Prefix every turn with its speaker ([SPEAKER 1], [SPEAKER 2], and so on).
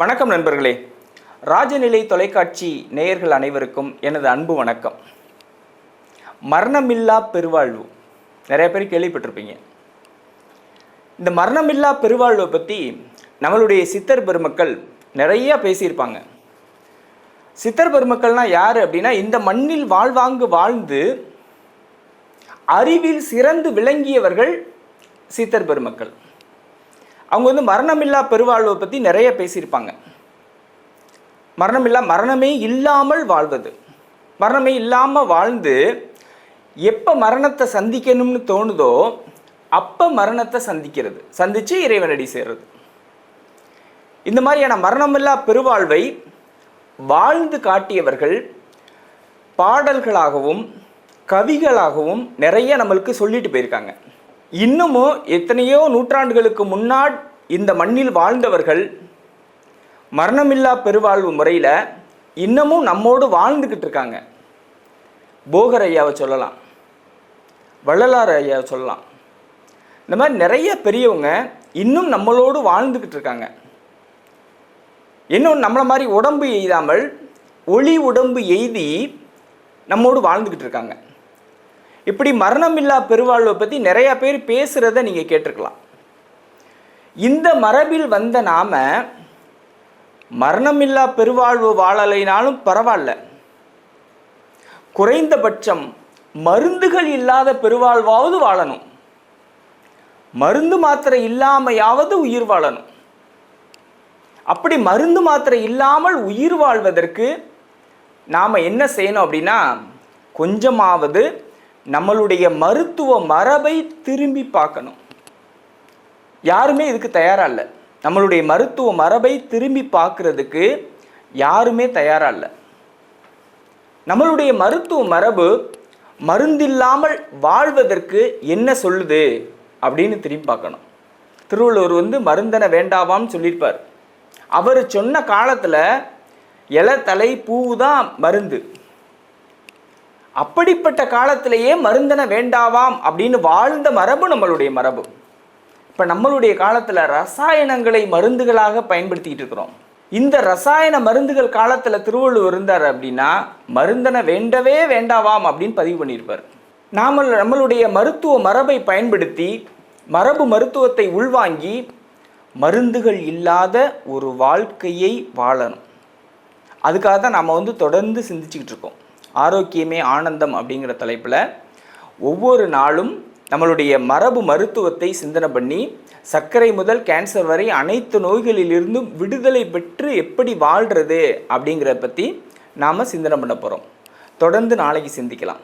[SPEAKER 1] வணக்கம் நண்பர்களே. ராஜநிலை தொலைக்காட்சி நேயர்கள் அனைவருக்கும் எனது அன்பு வணக்கம். மரணமில்லா பெருவாழ்வு. நிறைய பேர் கேள்விப்பட்டிருப்பீங்க. இந்த மரணமில்லா பெருவாழ்வை பற்றி நம்மளுடைய சித்தர் பெருமக்கள் நிறையா பேசியிருப்பாங்க. சித்தர் பெருமக்கள்னா யார் அப்படின்னா இந்த மண்ணில் வாழ்வாங்கு வாழ்ந்து அறிவில் சிறந்து விளங்கியவர்கள் சித்தர் பெருமக்கள். அவங்க வந்து மரணமில்லா பெருவாழ்வை பற்றி நிறைய பேசியிருப்பாங்க. மரணமில்லா மரணமே இல்லாமல் வாழ்வது. மரணமே இல்லாமல் வாழ்ந்து எப்போ மரணத்தை சந்திக்கணும்னு தோணுதோ அப்போ மரணத்தை சந்திக்கிறது. சந்தித்து இறைவனடி சேர்றது. இந்த மாதிரியான மரணமில்லா பெருவாழ்வை வாழ்ந்து காட்டியவர்கள் பாடல்களாகவும் கவிகளாகவும் நிறைய நம்மளுக்கு சொல்லிட்டு போயிருக்காங்க. இன்னமும் எத்தனையோ நூற்றாண்டுகளுக்கு முன்னால் இந்த மண்ணில் வாழ்ந்தவர்கள் மரணமில்லா பெருவாழ்வு முறையில் இன்னமும் நம்மோடு வாழ்ந்துக்கிட்டு இருக்காங்க. போகர் ஐயாவை சொல்லலாம். வள்ளலார் ஐயாவை சொல்லலாம். இந்த மாதிரி நிறைய பெரியவங்க இன்னும் நம்மளோடு வாழ்ந்துக்கிட்டு இருக்காங்க. இன்னும் நம்மளை மாதிரி உடம்பு எய்தாமல் ஒளி உடம்பு எய்தி நம்மோடு வாழ்ந்துக்கிட்டு இருக்காங்க. இப்படி மரணமில்லா பெருவாழ்வை பற்றி நிறையா பேர் பேசுகிறத நீங்கள் கேட்டிருக்கலாம். இந்த மரபில் வந்த நாம மரணமில்லா பெருவாழ்வு வாழலைனாலும் பரவாயில்ல. குறைந்தபட்சம் மருந்துகள் இல்லாத பெருவாழ்வாவது வாழணும். மருந்து மாத்திரை இல்லாமையாவது உயிர் வாழணும். அப்படி மருந்து மாத்திரை இல்லாமல் உயிர் வாழ்வதற்கு நாம் என்ன செய்யணும் அப்படின்னா கொஞ்சமாவது நம்மளுடைய மருத்துவ மரபை திரும்பி பார்க்கணும். யாருமே இதுக்கு தயாராக இல்லை. நம்மளுடைய மருத்துவ மரபை திரும்பி பார்க்கறதுக்கு யாருமே தயாராக இல்லை. நம்மளுடைய மருத்துவ மரபு மருந்தில்லாமல் வாழ்வதற்கு என்ன சொல்லுது அப்படின்னு திரும்பி பார்க்கணும். திருவள்ளுவர் வந்து மருந்தன வேண்டாவான்னு சொல்லியிருப்பார். அவர் சொன்ன காலத்தில் இலை தலை பூ தான் மருந்து. அப்படிப்பட்ட காலத்திலேயே மருந்தன வேண்டாவாம் அப்படின்னு வாழ்ந்த மரபு நம்மளுடைய மரபு. இப்போ நம்மளுடைய காலத்தில் ரசாயனங்களை மருந்துகளாக பயன்படுத்திக்கிட்டு இருக்கிறோம். இந்த ரசாயன மருந்துகள் காலத்தில் திருவள்ளுவர் இருந்தார் அப்படின்னா மருந்தனை வேண்டவே வேண்டாவாம் அப்படின்னு பதிவு பண்ணியிருப்பார். நாம நம்மளுடைய மருத்துவ மரபை பயன்படுத்தி மரபு மருத்துவத்தை உள்வாங்கி மருந்துகள் இல்லாத ஒரு வாழ்க்கையை வாழணும். அதுக்காக தான் நம்ம வந்து தொடர்ந்து சிந்திச்சுக்கிட்டு இருக்கோம். ஆரோக்கியமே ஆனந்தம் அப்படிங்கிற தலைப்பில் ஒவ்வொரு நாளும் நம்மளுடைய மரபு மருத்துவத்தை சிந்தனை பண்ணி சர்க்கரை முதல் கேன்சர் வரை அனைத்து நோய்களிலிருந்தும் விடுதலை பெற்று எப்படி வாழ்கிறது அப்படிங்கிறத பற்றி நாம் சிந்தனை பண்ண போகிறோம் தொடர்ந்து நாளைக்கு சிந்திக்கலாம்.